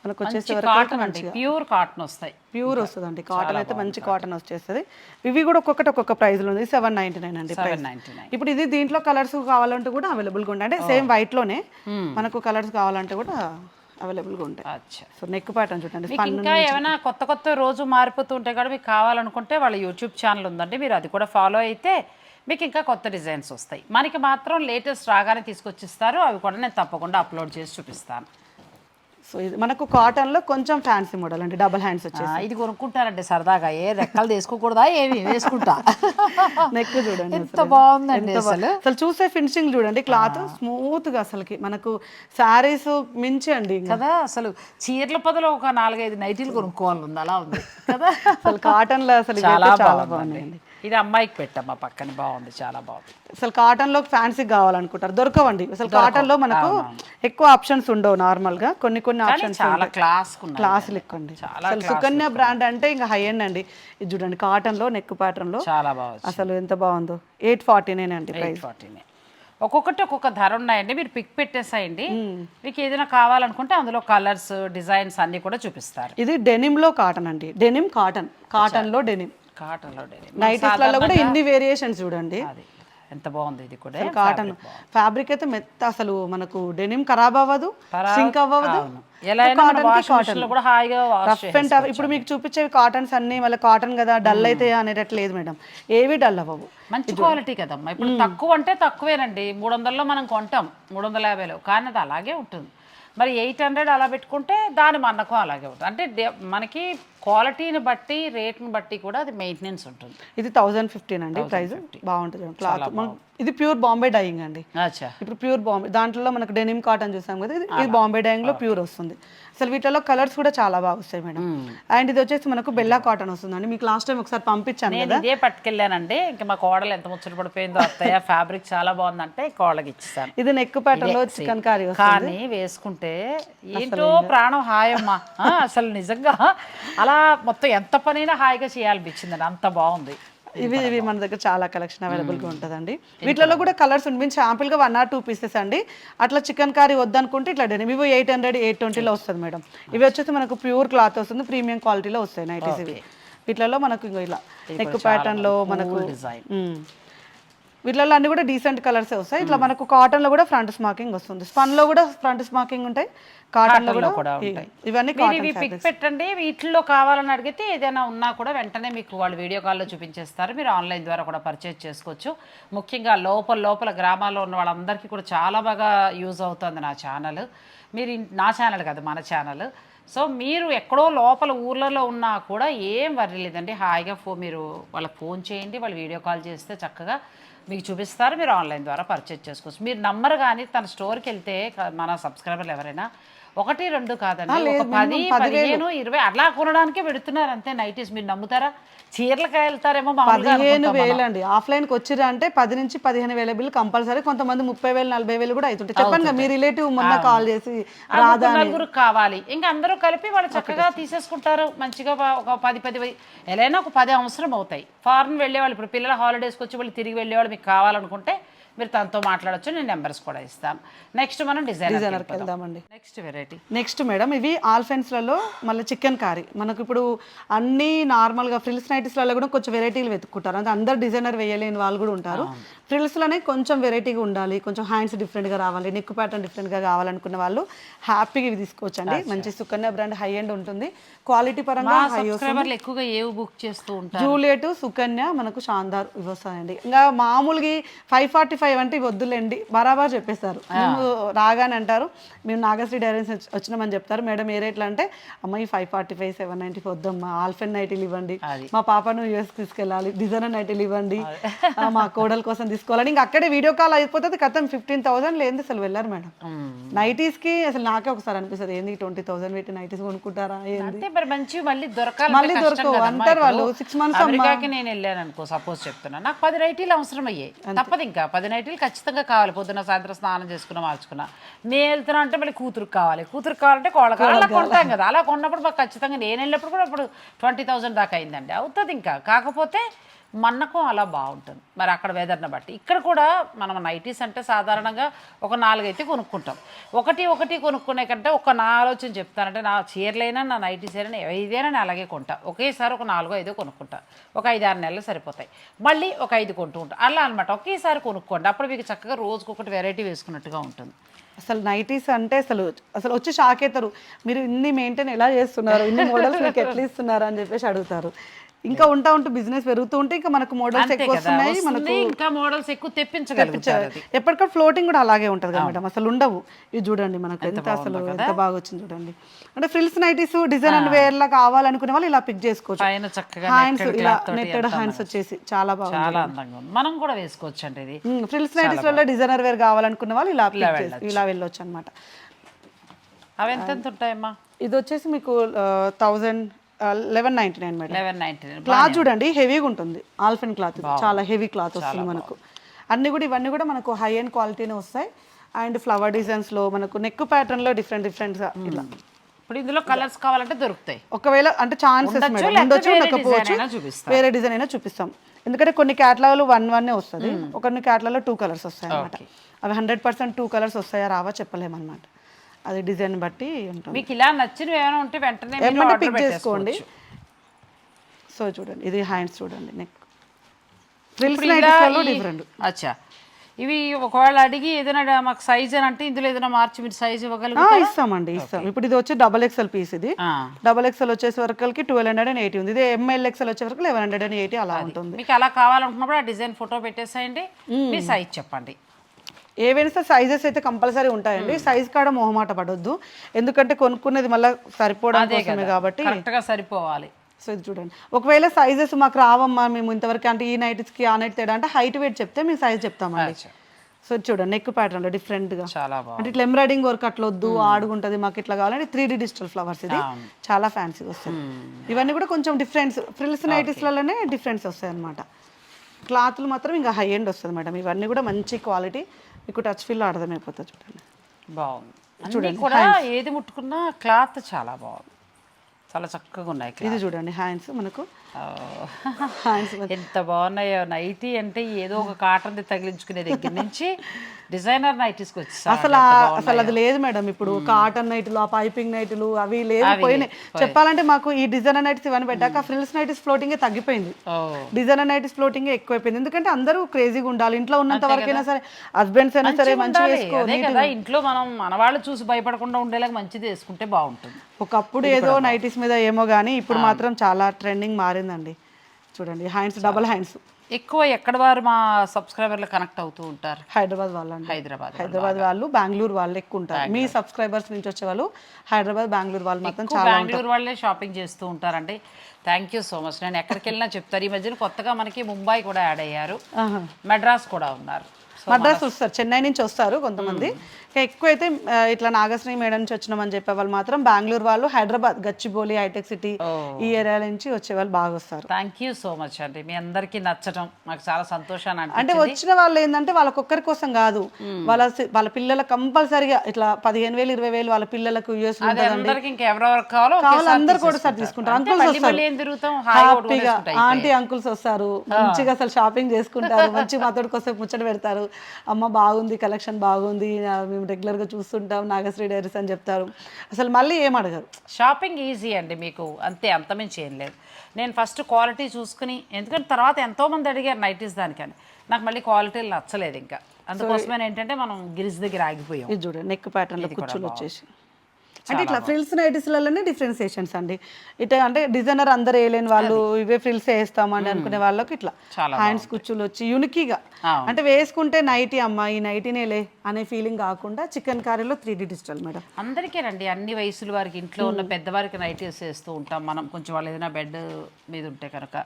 Speaker 3: మనకు వచ్చేసి
Speaker 2: కాటన్ అండి. ప్యూర్ కాటన్ వస్తాయి.
Speaker 3: ప్యూర్ వస్తుందండి. కాటన్ అయితే మంచి కాటన్ వచ్చేస్తుంది. ఇవి కూడా ఒక్కొక్కటి ఒక్కొక్క ప్రైస్లో ఉంది. సెవెన్ నైన్టీ నైన్ అండి
Speaker 2: సెవెన్ నైన్టీ నైన్
Speaker 3: ఇప్పుడు ఇది దీంట్లో కలర్స్ కావాలంటే కూడా అవైలబుల్గా ఉంటాయి అంటే సేమ్ వైట్లోనే మనకు కలర్స్ కావాలంటే కూడా అవైలబుల్గా ఉంటాయి.
Speaker 2: అచ్చా.
Speaker 3: సో నెక్ ప్యాటర్న్ చూడండి.
Speaker 2: ఇంకా ఏమైనా కొత్త కొత్త రోజు మారిపోతూ ఉంటే కూడా మీకు కావాలనుకుంటే వాళ్ళ యూట్యూబ్ ఛానల్ ఉందండి. మీరు అది కూడా ఫాలో అయితే మీకు ఇంకా కొత్త డిజైన్స్ వస్తాయి. మనకి మాత్రం లేటెస్ట్ రాగానే తీసుకొచ్చిస్తారు. అవి కూడా నేను తప్పకుండా అప్లోడ్ చేసి చూపిస్తాను.
Speaker 3: సో ఇది మనకు కాటన్లో కొంచెం ఫ్యాన్సీ మోడల్ అండి. డబుల్ హ్యాండ్స్ వచ్చేసి.
Speaker 2: ఇది కొనుక్కుంటారండి సరదాగా. ఏ రెక్కలు తీసుకోకూడదా ఏమి? వేసుకుంటా.
Speaker 3: నెక్ చూడండి
Speaker 2: ఎంత. బాగుందండి అసలు.
Speaker 3: అసలు చూసే ఫినిషింగ్ చూడండి క్లాత్ స్మూత్గా అసలుకి. మనకు శారీస్ మించి అండి.
Speaker 2: కదా అసలు చీరల పదలో ఒక నాలుగైదు నైటీలు కొనుక్కోవాలి ఉంది అలా ఉంది కదా.
Speaker 3: అసలు కాటన్లో అసలు
Speaker 2: చాలా
Speaker 3: చాలా
Speaker 2: బాగుందండి. ఇది అమ్మాయికి పెట్టమ్మా పక్కన బాగుంది చాలా బాగుంది.
Speaker 3: అసలు కాటన్లో ఫ్యాన్సీ కావాలనుకుంటారు. దొరకవండి. అసలు కాటన్లో మనకు ఎక్కువ ఆప్షన్స్ ఉండవు నార్మల్గా కొన్ని కొన్ని
Speaker 2: కానీ
Speaker 3: ఆప్షన్స్
Speaker 2: చాలా క్లాస్
Speaker 3: క్లాస్ ఎక్కువండి అసలు సుకన్య బ్రాండ్ అంటే ఇంకా హై ఎండ్ అండి. ఇది చూడండి కాటన్లో నెక్ ప్యాటర్న్లో
Speaker 2: చాలా బాగుంది
Speaker 3: అసలు ఎంత బాగుందో. ఎయిట్ ఫార్టీ నైన్ అండి ప్రైస్
Speaker 2: ఫార్టీనే ఒక్కొక్కటి ఒక్కొక్క ధర ఉన్నాయండి. మీరు పిక్ పెట్టేసేయండి. మీకు ఏదైనా కావాలనుకుంటే అందులో కలర్స్ డిజైన్స్ అన్ని కూడా చూపిస్తారు.
Speaker 3: ఇది డెనిమ్లో కాటన్ అండి. డెనిమ్ కాటన్ కాటన్లో డెనిమ్
Speaker 2: కాటన్లో
Speaker 3: నైటీస్లలో కూడా ఇన్ని వేరియేషన్స్ చూడండి.
Speaker 2: అది. ఎంత బాగుంది ఇది కూడా.
Speaker 3: కాటన్ ఫ్యాబ్రిక్ అయితే మెత్త అసలు మనకు డెనిమ్ ఖరాబ్ అవ్వదు సింక్ అవ్వదు. ఇప్పుడు మీకు చూపించేవి కాటన్స్ అన్ని మళ్ళీ కాటన్ కదా డల్ అయితే అనేటట్లు లేదు మేడం. ఏవి డల్ అవ్వవు.
Speaker 2: మంచి క్వాలిటీ కదమ్మా. ఇప్పుడు తక్కువ అంటే తక్కువేనండి. మూడు వందల్లో మనం కొంటాం. మూడు వందల యాభైలో కానీ అది అలాగే ఉంటుంది. మరి ఎయిట్ హండ్రెడ్ అలా పెట్టుకుంటే దాని మన్నకం అలాగే ఉంటుంది. అంటే మనకి క్వాలిటీని బట్టి రేట్ని బట్టి కూడా అది మెయింటెనెన్స్ ఉంటుంది.
Speaker 3: ఇది థౌజండ్ ఫిఫ్టీన్ అండి ప్రైస్ బాగుంటుంది క్లాత్ ఇది ప్యూర్ బాంబే డైయింగ్ అండి.
Speaker 2: అచ్చా.
Speaker 3: ఇప్పుడు ప్యూర్ బాంబే దాంట్లో మనకు డెనిమ్ కాటన్ చూసాం కదా ఇది బాంబే డైయింగ్లో ప్యూర్ వస్తుంది. అసలు వీటిలో కలర్స్ కూడా చాలా బాగా వస్తాయి మేడం. అండ్ ఇది వచ్చేసి మనకు బెల్లా కాటన్ వస్తుందండి. మీకు లాస్ట్ టైం ఒకసారి పంపించాను కదా.
Speaker 2: ఇదే పట్టుకెళ్ళానండి. ఇంకా మా కోడలు ఎంత ముచ్చట పడిపోయిందో అత్తయ్య ఫ్యాబ్రిక్ చాలా బాగుందంటే కోడలకి ఇచ్చేసాను.
Speaker 3: ఇది నెక్ ప్యాటర్న్లో చికెన్ కారీ
Speaker 2: కానీ వేసుకుంటే ఏంటో ప్రాణం హాయమ్మా. అసలు నిజంగా అలా మొత్తం ఎంత పనైనా హాయిగా చేయాలనిపించిందండి అంత బాగుంది.
Speaker 3: ఇవి ఇవి మన దగ్గర చాలా కలెక్షన్ అవైలబుల్గా ఉంటుందండి. వీటిలో కూడా. కలర్స్ ఉంది. మీన్ శాంపుల్గా వన్ ఆర్ టూ పీసెస్ అండి. అట్లా చికెన్ కర్రీ వద్దనుకుంటే ఇట్లా డెనిమ్ ఇవి ఎయిట్ హండ్రెడ్ ఎయిట్ ట్వంటీలో వస్తుంది మేడం. ఇవి వచ్చేసి మనకు ప్యూర్ క్లాత్ వస్తుంది. ప్రీమియం క్వాలిటీలో వస్తాయి నైటీస్ ఇవి. వీటిలలో మనకు ఇంకో ఇలా నెక్ ప్యాటర్న్లో మనకు
Speaker 2: డిజైన్
Speaker 3: మ్మ్. వీటిలో అన్ని కూడా డీసెంట్ కలర్స్ వస్తాయి. ఇట్లా మనకు కాటన్లో కూడా ఫ్రంట్ స్మాకింగ్ వస్తుంది. స్పన్లో కూడా ఫ్రంట్ స్మాకింగ్ ఉంటాయి
Speaker 2: కాటన్లో
Speaker 3: కూడా
Speaker 2: ఉంటాయి.
Speaker 3: ఇవన్నీ
Speaker 2: ఇవి పిక్ పెట్టండి. వీటిల్లో కావాలని అడిగితే ఏదైనా ఉన్నా కూడా వెంటనే మీకు వాళ్ళు వీడియో కాల్లో చూపించేస్తారు. మీరు ఆన్లైన్ ద్వారా కూడా పర్చేజ్ చేసుకోవచ్చు. ముఖ్యంగా లోపల లోపల గ్రామాల్లో ఉన్న వాళ్ళందరికీ కూడా చాలా బాగా యూజ్ అవుతుంది నా ఛానల్ మీరు నా ఛానల్ కాదు మన ఛానల్ సో మీరు ఎక్కడో లోపల ఊర్లలో ఉన్నా కూడా ఏం వర్రీ లేదండి హాయిగా ఫో మీరు వాళ్ళకి ఫోన్ చేయండి వాళ్ళు వీడియో కాల్ చేస్తే చక్కగా మీకు చూపిస్తారు మీరు ఆన్లైన్ ద్వారా పర్చేజ్ చేసుకోవచ్చు. మీరు నంబర్ కానీ తన స్టోర్కి వెళ్తే మన సబ్స్క్రైబర్లు ఎవరైనా ఒకటి రెండు కాదండి. ఒక పది పదిహేను ఇరవై అట్లా కొనడానికే పెడుతున్నారు. అంతే నైటీస్ మీరు నమ్ముతారా? చీరలకి వెళ్తారేమో
Speaker 3: పదిహేను. వేలు అండి ఆఫ్లైన్కి వచ్చిరా అంటే పది నుంచి పదిహేను వేల బిల్ కంపల్సరీ. కొంతమంది ముప్పై వేలు నలభై వేలు కూడా అవుతుంటాయి. చెప్పండి మీ రిలేటివ్ మొన్న కాల్ చేసి
Speaker 2: నలుగురు కావాలి. ఇంకా అందరూ కలిపి వాళ్ళు చక్కగా తీసేసుకుంటారు. మంచిగా ఒక- పది పది పది ఎలా ఒక పది అవసరం అవుతాయి. ఫారెన్ వెళ్ళే వాళ్ళు ఇప్పుడు పిల్లల హాలిడేస్కి వచ్చి వాళ్ళు తిరిగి వెళ్ళే వాళ్ళు మీకు కావాలనుకుంటే మీరు తనతో మాట్లాడొచ్చు నేను నెంబర్స్ కూడా ఇస్తాను నెక్స్ట్ మనం డిజైనర్
Speaker 3: డిజైనర్కి వెళ్దామండి.
Speaker 2: నెక్స్ట్ వెరైటీ
Speaker 3: నెక్స్ట్ మేడం ఇవి ఆల్ఫెన్స్లలో మళ్ళీ చికెన్ కారీ మనకు ఇప్పుడు అన్ని నార్మల్గా ఫ్రిల్స్ నైటీస్లలో కూడా కొంచెం వెరైటీలు వెతుక్కుంటారు. అంటే అందరు డిజైనర్ వేయలేని వాళ్ళు కూడా ఉంటారు. ఫ్రిల్స్లోనే కొంచెం వెరైటీగా ఉండాలి కొంచెం హ్యాండ్స్ డిఫరెంట్గా రావాలి నెక్ ప్యాటర్న్ డిఫరెంట్గా కావాలనుకున్న వాళ్ళు హ్యాపీగా ఇవి తీసుకోవచ్చండి. మంచి సుకన్య బ్రాండ్ హై ఎండ్ ఉంటుంది. క్వాలిటీ పరంగా హై
Speaker 2: ఎక్కువగా ఏవి బుక్ చేస్తూ ఉంటారు?
Speaker 3: జూలియట్ సుకన్య మనకు షాందార్ ఇవి వస్తాయండి ఇంకా మామూలుగా ఫైవ్ ఫార్టీ ఫైవ్ అంటే ఇవి వద్దులేండి బరాబర్ చెప్పేస్తారు. రాగానే అంటారు మేము నాగశ్రీ డైరెన్స్ వచ్చినామని చెప్తారు. మేడం ఏ రేట్లు అంటే అమ్మ ఈ five forty five seven ninety వద్దమ్మా ఆల్ఫెన్ నైటీలు ఇవ్వండి. మా పాపను యూఎస్ తీసుకెళ్ళాలి. డిజైనర్ నైటీలు ఇవ్వండి. మా కోడల కోసం తీసుకోవాలని. ఇంకా అక్కడే వీడియో కాల్ అయిపోతుంది కథం ఫిఫ్టీన్ థౌసండ్ లేని అసలు వెళ్ళారు మేడం. నైటీస్కి అసలు నాకే ఒకసారి అనిపిస్తుంది ఏంది ట్వంటీ థౌసండ్ పెట్టి నైటీస్ కొనుక్కుంటారా? ఏంది?
Speaker 2: మంచి మళ్ళీ దొరకాలి
Speaker 3: మళ్ళీ దొరకవు. అంటారు వాళ్ళు, months
Speaker 2: అమెరికాకి నేను వెళ్ళాను అనుకో సపోజ్ చెప్తున్నా. నాకు పది నైటీలు అవసరం అయ్యాయి తప్పదు ఇంకా. పది నైటీలు ఖచ్చితంగా కావాలి. పొద్దున్న సాయంత్రం స్నానం చేసుకున్నా మార్చుకున్నా. నేను వెళ్తున్నా అంటే మళ్ళీ కూతురుకు కావాలి. కూతురుకు కావాలంటే కోళ్ళ అలా కొంటాం కదా. అలా కొన్నప్పుడు మాకు ఖచ్చితంగా నేను వెళ్ళినప్పుడు కూడా ఇప్పుడు ట్వంటీ థౌసండ్ దాకా అయిందండి. అవుతుంది ఇంకా. కాకపోతే మన్నకం అలా బాగుంటుంది. మరి అక్కడ వెదర్ని బట్టి. ఇక్కడ కూడా మనం నైటీస్ అంటే సాధారణంగా ఒక నాలుగైతే కొనుక్కుంటాం. ఒకటి ఒకటి కొనుక్కునే కంటే ఒక నా ఆలోచన చెప్తానంటే నా చీరలైనా నా నైటీస్ అయినా ఏదైనా నేను అలాగే కొంటా. ఒకేసారి ఒక నాలుగో ఐదో కొనుక్కుంటా. ఒక ఐదు ఆరు నెలలు సరిపోతాయి. మళ్ళీ ఒక ఐదు కొంటూ ఉంటా. అలా అనమాట ఒకేసారి కొనుక్కోండి. అప్పుడు మీకు చక్కగా రోజుకొకటి ఒకటి వెరైటీ వేసుకున్నట్టుగా ఉంటుంది.
Speaker 3: అసలు నైటీస్ అంటే అసలు అసలు వచ్చి షాక్ అవుతారు. మీరు ఇన్ని మెయింటైన్ ఎలా చేస్తున్నారు? ఇన్ని మోడల్స్ మీకు ఎట్లా ఇస్తున్నారు అని చెప్పేసి అడుగుతారు. ఇంకా ఉంటా ఉంటూ బిజినెస్ పెరుగుతూ ఉంటే ఇంకా మనకు మోడల్స్ ఎక్కువ వస్తున్నాయి మనకు
Speaker 2: ఇంకా మోడల్స్ ఎక్కువ తెప్పించగలుగుతారు
Speaker 3: ఎప్పటికప్పుడు ఫ్లోటింగ్ కూడా అలాగే ఉంటుంది కదా మేడం అసలు ఉండవు. ఇది చూడండి మనకు ఎంత అసలు ఎంత బాగా వచ్చింది చూడండి. అంటే frills nighties design and wear లా కావాలనుకునే వాళ్ళు ఇలా పిక్ చేసుకోవచ్చు. హ్యాండ్స్ ఇలా నెట్టెడ్ హ్యాండ్స్ వచ్చేసి చాలా బాగుంది
Speaker 2: చాలా అందంగా ఉంది. మనం కూడా వేసుకోవచ్చు అండి ఇది
Speaker 3: ఫ్రిల్స్ నైటీస్ వల్ల డిజైనర్ వేర్ కావాలనుకున్న వాళ్ళు ఇలా ఇలా వెళ్ళొచ్చు. అనమాట
Speaker 2: అవి ఎంత ఎంత ఉంటాయమ్మా?
Speaker 3: ఇది వచ్చేసి మీకు thousand eleven ninety nine madam.
Speaker 2: Eleven ninety
Speaker 3: cloth చూడండి హెవీగా ఉంటుంది. Alpine cloth. చాలా హెవీ క్లాత్ వస్తుంది మనకు. అన్ని కూడా ఇవన్నీ కూడా మనకు హై అండ్ క్వాలిటీనే వస్తాయి. అండ్ ఫ్లవర్ డిజైన్స్లో మనకు నెక్ ప్యాటర్న్లో డిఫరెంట్ డిఫరెంట్ ఇలా.
Speaker 2: ఇప్పుడు ఇందులో కలర్స్ కావాలంటే దొరుకుతాయి.
Speaker 3: ఒకవేళ అంటే ఛాన్సెస్
Speaker 2: ఉండొచ్చు, వేరే
Speaker 3: ఉండకపోవచ్చు డిజైన్ అయినా చూపిస్తాం. ఎందుకంటే కొన్ని క్యాట్లాగ్లు వన్ వన్ వస్తుంది. కొన్ని క్యాట్లాగ్లో టూ కలర్స్ వస్తాయి అనమాట అవి హండ్రెడ్ పర్సెంట్ టూ కలర్స్ వస్తాయా రావా చెప్పలేమన్నమాట. అది డిజైన్ బట్టి ఉంటుంది.
Speaker 2: మీకు ఇలా నచ్చినవి ఏమైనా ఉంటే వెంటనే
Speaker 3: ఏమంటే పిక్ చేసుకోండి. సో చూడండి ఇది హ్యాండ్స్ చూడండి నెక్ డిఫరెంట్
Speaker 2: అచ్చా. ఇవి ఒకవేళ అడిగి ఏదైనా మాకు సైజ్ అని అంటే ఇందులో ఏదైనా మార్చి మీరు సైజ్ ఇవ్వగలుగుతారా?
Speaker 3: ఇస్తామండి ఇస్తాం. ఇప్పుడు ఇది వచ్చి డబల్ ఎక్స్ఎల్ పీస్ ఇది. డబల్ ఎక్స్ఎల్ వచ్చేసి వరకు ట్వెల్వ్ హండ్రెడ్ అండ్ ఎయిటీ ఉంది. ఇది ఎంఎల్ ఎక్స్ఎల్ వచ్చే వరకు లెవెన్ హండ్రెడ్ అండ్ ఎయిటీ అలా ఉంటుంది.
Speaker 2: మీకు అలా కావాలనుకున్నప్పుడు ఆ డిజైన్ ఫోటో పెట్టేసేయండి. మీ సైజ్ చెప్పండి.
Speaker 3: ఏవైనా సరే సైజెస్ అయితే కంపల్సరీ ఉంటాయండి. సైజ్ కాడ మొహమాట పడొద్దు. ఎందుకంటే కొనుక్కున్నది మళ్ళీ సరిపోవడం కోసమే కాబట్టి
Speaker 2: కరెక్ట్గా సరిపోవాలి.
Speaker 3: సో ఇది చూడండి. ఒకవేళ సైజెస్ మాకు రావమ్మా మేము ఇంతవరకు అంటే ఈ నైట్స్కి ఆ నైట్ తేడా అంటే హైట్ వెయిట్ చెప్తే మేము సైజ్ చెప్తామండి. సో చూడండి నెక్ ప్యాటర్న్ డిఫరెంట్గా
Speaker 2: చాలా బాగుంది.
Speaker 3: అంటే ఇట్లా ఎంబ్రాయిడింగ్ వర్క్ అట్లా వద్దు ఆడుకుంటది మాకు ఇట్లా కావాలంటే త్రీ డి డిజిటల్ ఫ్లవర్స్ ఇది. చాలా ఫ్యాన్సీగా వస్తుంది ఇవన్నీ కూడా కొంచెం డిఫరెన్స్ ఫ్రిల్స్ నైటీస్లలోనే డిఫరెన్స్ వస్తాయి అనమాట క్లాత్లు మాత్రం ఇంకా హై ఎండ్ వస్తుంది మేడం. ఇవన్నీ కూడా మంచి క్వాలిటీ మీకు టచ్ ఫీల్ అర్థమైపోతుంది చూడండి.
Speaker 2: బాగుంది. అన్నీ కూడా ఏది ముట్టుకున్నా క్లాత్ చాలా బాగుంది. చాలా చక్కగా ఉన్నాయి
Speaker 3: ఇది చూడండి హ్యాండ్స్ మనకు. హ్యాండ్స్
Speaker 2: ఎంత బాగున్నాయో నైటీ అంటే ఏదో ఒక కాటన్ తగిలించుకునే దగ్గర నుంచి డిజైనర్ వచ్చేసా
Speaker 3: అసలు అసలు అది లేదు మేడం ఇప్పుడు కాటన్ నైట్లు ఆ పైపింగ్ నైట్లు అవి లేవు పోయినాయి. చెప్పాలంటే మాకు ఈ డిజైనర్ నైట్స్ ఇవన్నీ పెట్టాక ఫ్రిల్స్ నైట్స్ ఫ్లోటింగ్ తగ్గిపోయింది. డిజైనర్ నైట్స్ ఫ్లోటింగ్ ఎక్కువైపోయింది. ఎందుకంటే అందరూ క్రేజీగా ఉండాలి. ఇంట్లో ఉన్నంత వరకైనా సరే హస్బెండ్స్ అయినా సరే
Speaker 2: మంచిగా ఇంట్లో మనం మన వాళ్ళు చూసి భయపడకుండా ఉండేలాగా మంచిది వేసుకుంటే బాగుంటుంది.
Speaker 3: ఒకప్పుడు ఏదో నైటీస్ మీద ఏమో కానీ ఇప్పుడు మాత్రం చాలా ట్రెండింగ్ మారిందండి. చూడండి హ్యాండ్స్ డబల్ హ్యాండ్స్
Speaker 2: ఎక్కువ ఎక్కడ వారు మా సబ్స్క్రైబర్లు కనెక్ట్ అవుతూ ఉంటారు?
Speaker 3: హైదరాబాద్ వాళ్ళండి.
Speaker 2: హైదరాబాద్
Speaker 3: హైదరాబాద్ వాళ్ళు బెంగళూరు వాళ్ళు ఎక్కువ ఉంటారు. మీ సబ్స్క్రైబర్స్ నుంచి వచ్చే వాళ్ళు హైదరాబాద్ బెంగళూరు వాళ్ళు మాత్రం చాలా
Speaker 2: బెంగళూరు వాళ్ళే షాపింగ్ చేస్తూ ఉంటారండి. థ్యాంక్ యూ సో మచ్ నేను ఎక్కడికి వెళ్ళినా చెప్తారు. ఈ మధ్యన కొత్తగా మనకి ముంబై కూడా యాడ్ అయ్యారు. మెడ్రాస్ కూడా ఉన్నారు.
Speaker 3: మద్రాస్ వస్తారు. చెన్నై నుంచి వస్తారు కొంతమంది. ఎక్కువైతే ఇట్లా నాగశ్రీ మేడం నుంచి వచ్చినామని చెప్పే వాళ్ళు మాత్రం బెంగళూరు వాళ్ళు హైదరాబాద్ గచ్చిబౌలి హైటెక్ సిటీ ఈ ఏరియా నుంచి వచ్చే వాళ్ళు బాగా వస్తారు.
Speaker 2: థ్యాంక్ యూ సో మచ్ అండి. మీ అందరికీ నచ్చటం నాకు చాలా సంతోషాన్ని
Speaker 3: అంటే వచ్చిన వాళ్ళు ఏంటంటే వాళ్ళకొక్కరి కోసం కాదు. వాళ్ళ వాళ్ళ పిల్లల కంపల్సరిగా ఇట్లా పదిహేను వేలు ఇరవై వేలు వాళ్ళ పిల్లలకు యూఎస్ అందరు కూడా సార్. తీసుకుంటారు. అంకుల్స్ హ్యాపీగా ఆంటీ అంకుల్స్ వస్తారు. మంచిగా అసలు షాపింగ్ చేసుకుంటారు. మంచి మాతోటి కోసం ముచ్చట పెడతారు. అమ్మ బాగుంది కలెక్షన్ బాగుంది మేము రెగ్యులర్గా చూస్తుంటాం నాగశ్రీ డైరీస్ అని చెప్తారు. అసలు మళ్ళీ ఏం అడగరు.
Speaker 2: షాపింగ్ ఈజీ అండి మీకు. అంతే అంతమించి ఏం లేదు. నేను ఫస్ట్ క్వాలిటీ చూసుకుని ఎందుకంటే తర్వాత ఎంతోమంది అడిగారు నైటీస్ దానికని నాకు మళ్ళీ క్వాలిటీలు నచ్చలేదు ఇంకా. అందుకోసమే ఏంటంటే మనం గిరిజ్ దగ్గర ఆగిపోయాం.
Speaker 3: ఇది చూడండి నెక్ ప్యాటర్న్లో కుచ్చులు వచ్చేసి. అంటే ఇట్లా ఫ్రిల్స్ నైటీస్లలోనే డిఫరెన్సియేషన్స్ అండి. ఇట్లా అంటే డిజైనర్ అందరు వేయలేని వాళ్ళు ఇవే ఫ్రిల్స్ వేస్తామని అనుకునే వాళ్ళకి ఇట్లా హ్యాండ్స్ కుచ్చులు వచ్చి యునికీగా. అంటే వేసుకుంటే నైటీ అమ్మ ఈ నైటీనేలే అనే ఫీలింగ్ కాకుండా చికెన్ కర్రీలో త్రీ డి డిజిటల్ మేడం.
Speaker 2: అందరికీనండి అన్ని వయసుల వారికి ఇంట్లో ఉన్న పెద్దవారికి నైటీస్ వేస్తూ ఉంటాం మనం. కొంచెం వాళ్ళు ఏదైనా బెడ్ మీద ఉంటే కనుక.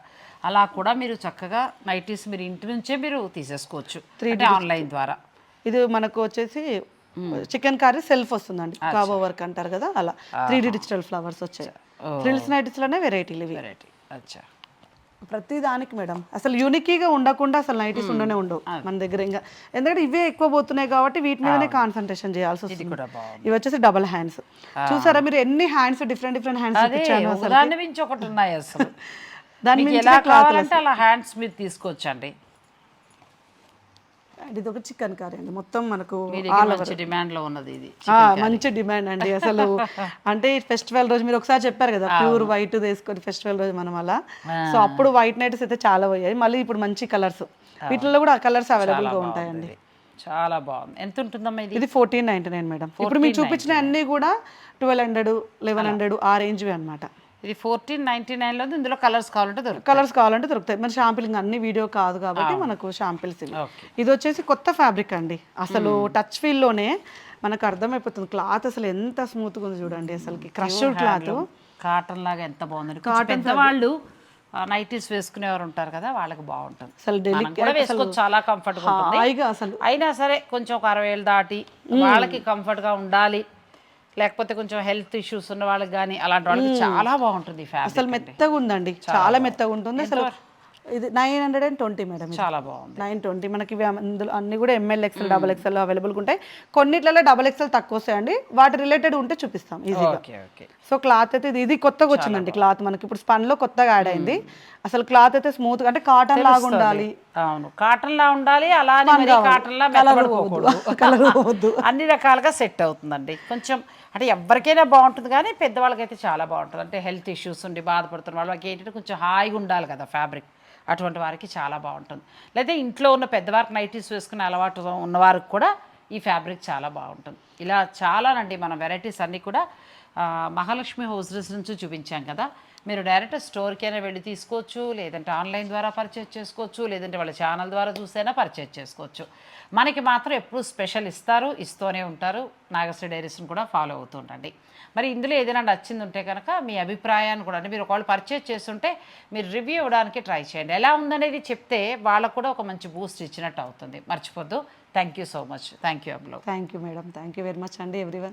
Speaker 2: అలా కూడా మీరు చక్కగా నైటీస్ మీరు ఇంటి నుంచే మీరు తీసేసుకోవచ్చు. అంటే ఆన్లైన్ ద్వారా.
Speaker 3: ఇది మనకు వచ్చేసి చికెన్ కర్రీ సెల్ఫ్ వస్తుందండి. కాబో వర్క్ అంటారు కదా అలా. త్రీ డి డిజిటల్ ఫ్లవర్స్ వచ్చాయి. ఫ్రిల్స్ నైటీస్లోనే వెరైటీలు ఇవి.
Speaker 2: వెరైటీ అచ్చా.
Speaker 3: ప్రతి దానికి మేడం. అసలు యూనికీగా ఉండకుండా అసలు నైటీస్ ఉండనే ఉండవు. మన దగ్గర ఇంకా ఎందుకంటే ఇవే ఎక్కువ పోతున్నాయి కాబట్టి వీటి మీదనే కాన్సన్ట్రేషన్ చేయాల్సి వస్తుంది. ఇవి వచ్చేసి డబల్ హ్యాండ్స్ చూసారా మీరు ఎన్ని హ్యాండ్స్ డిఫరెంట్ డిఫరెంట్ హ్యాండ్స్
Speaker 2: ఒకటి ఉన్నాయి అసలు.
Speaker 3: దాని
Speaker 2: ఎలా కావాలంటే అలా హ్యాండ్స్ మీరు తీసుకోవచ్చండి
Speaker 3: ఇది ఒక చికెన్ కర్రీ అండి. మొత్తం మనకు
Speaker 2: మంచి డిమాండ్లో ఉన్నది ఇది
Speaker 3: ఆ, మంచి డిమాండ్ అండి. అసలు అంటే ఫెస్టివల్ రోజు మీరు ఒకసారి చెప్పారు కదా ప్యూర్ వైట్ వేసుకొని ఫెస్టివల్ రోజు మనం అలా. సో అప్పుడు వైట్ నైట్స్ అయితే చాలా పోయాయి. మళ్ళీ ఇప్పుడు మంచి కలర్స్. వీటిలో కూడా కలర్స్ అవైలబుల్గా ఉంటాయండి.
Speaker 2: చాలా బాగుంది. ఎంత ఉంటుందమ్మా ఇది?
Speaker 3: ఇది ఫోర్టీన్ నైన్టీ నైన్ మేడం. ఇప్పుడు మీరు చూపించిన అన్ని కూడా ట్వెల్వ్ హండ్రెడ్ లెవెన్ హండ్రెడ్ ఆ రేంజ్వి అనమాట
Speaker 2: ఇది ఫోర్టీన్ నైన్టీ నైన్లో ఉంది. ఇందులో కలర్స్ కావాలంటే దొరుకుతాయి.
Speaker 3: కలర్స్ కావాలంటే దొరుకుతాయి. మన షాంపిలింగ్ అన్ని వీడియో కాదు కాబట్టి మనకు షాంపిల్స్ ఇవి. ఇది వచ్చేసి కొత్త ఫ్యాబ్రిక్ అండి. అసలు టచ్ ఫీల్లోనే మనకు అర్థమైపోతుంది. క్లాత్ అసలు ఎంత స్మూత్గా ఉంది చూడండి అసలుకి. క్రష్డ్ క్లాత్
Speaker 2: కాటన్ లాగా ఎంత బాగుంది. కొంచెం పెద్దవాళ్ళు నైటీస్ వేసుకునేవారు ఉంటారు కదా వాళ్ళకి బాగుంటుంది.
Speaker 3: అసలు
Speaker 2: వేసుకోవచ్చు చాలా కంఫర్ట్గా ఉంటుంది.
Speaker 3: హాయిగా అసలు.
Speaker 2: అయినా సరే కొంచెం ఒక అరవై ఏళ్ళు దాటి వాళ్ళకి కంఫర్ట్గా ఉండాలి. లేకపోతే కొంచెం హెల్త్ ఇష్యూస్ ఉన్న వాళ్ళకి కానీ అలాంటి వాళ్ళకి చాలా బాగుంటుంది
Speaker 3: అసలు మెత్తగా ఉందండి. చాలా మెత్తగా ఉంటుంది. అసలు ఇది nine hundred and twenty madam
Speaker 2: చాలా బాగుంది.
Speaker 3: నైన్ ట్వంటీ మనకి ఇవి అందులో అన్ని కూడా ఎంఎల్ ఎక్స్ఎల్ డబల్ ఎక్స్ఎల్ అవైలబుల్గా ఉంటాయి. కొన్నిట్లలో డబల్ ఎక్స్ఎల్ తక్కువ వస్తాయండి. వాటి రిలేటెడ్ ఉంటే చూపిస్తాం ఈజీగా
Speaker 2: ఓకే ఓకే.
Speaker 3: సో క్లాత్ అయితే ఇది కొత్తగా వచ్చిందండి క్లాత్ మనకి. ఇప్పుడు స్పన్లో కొత్తగా యాడ్ అయింది. అసలు క్లాత్ అయితే స్మూత్ అంటే కాటన్ లాగా ఉండాలి.
Speaker 2: అవును. కాటన్ లా ఉండాలి అలా అని మరి కాటన్ లా
Speaker 3: కలర్
Speaker 2: అన్ని రకాలుగా సెట్ అవుతుందండి. కొంచెం అంటే ఎవరికైనా బాగుంటుంది కానీ పెద్దవాళ్ళకైతే చాలా బాగుంటుంది. అంటే హెల్త్ ఇష్యూస్ ఉండి బాధపడుతున్న వాళ్ళకి ఏంటంటే కొంచెం హాయిగా ఉండాలి కదా ఫ్యాబ్రిక్. అటువంటి వారికి చాలా బాగుంటుంది. లేదా ఇంట్లో ఉన్న పెద్దవారికి నైటీస్ వేసుకునే అలవాటు ఉన్నవారికి కూడా ఈ ఫ్యాబ్రిక్ చాలా బాగుంటుంది. ఇలా చాలానండి మన వెరైటీస్ అన్నీ కూడా మహాలక్ష్మి మహాలక్ష్మి హౌసెస్ నుంచి చూపించాం కదా. మీరు డైరెక్ట్ స్టోర్కైనా వెళ్ళి తీసుకోవచ్చు లేదంటే ఆన్లైన్ ద్వారా పర్చేజ్ చేసుకోవచ్చు లేదంటే వాళ్ళ ఛానల్ ద్వారా చూసైనా పర్చేజ్ చేసుకోవచ్చు. మనకి మాత్రం ఎప్పుడు స్పెషల్ ఇస్తారు ఇస్తూనే ఉంటారు. నాగశ్రీ డైరీస్ని కూడా ఫాలో అవుతూ ఉండండి. మరి ఇందులో ఏదైనా నచ్చింది ఉంటే కనుక మీ అభిప్రాయాన్ని కూడా అంటే మీరు ఒకవేళ పర్చేజ్ చేస్తుంటే మీరు రివ్యూ ఇవ్వడానికి ట్రై చేయండి. ఎలా ఉందనేది చెప్తే వాళ్ళకు కూడా ఒక మంచి బూస్ట్ ఇచ్చినట్టు అవుతుంది. మర్చిపోద్దు. Thank you so much. Thank you అబ్లో.
Speaker 3: Thank you madam. Thank you very much అండి ఎవ్రీవన్.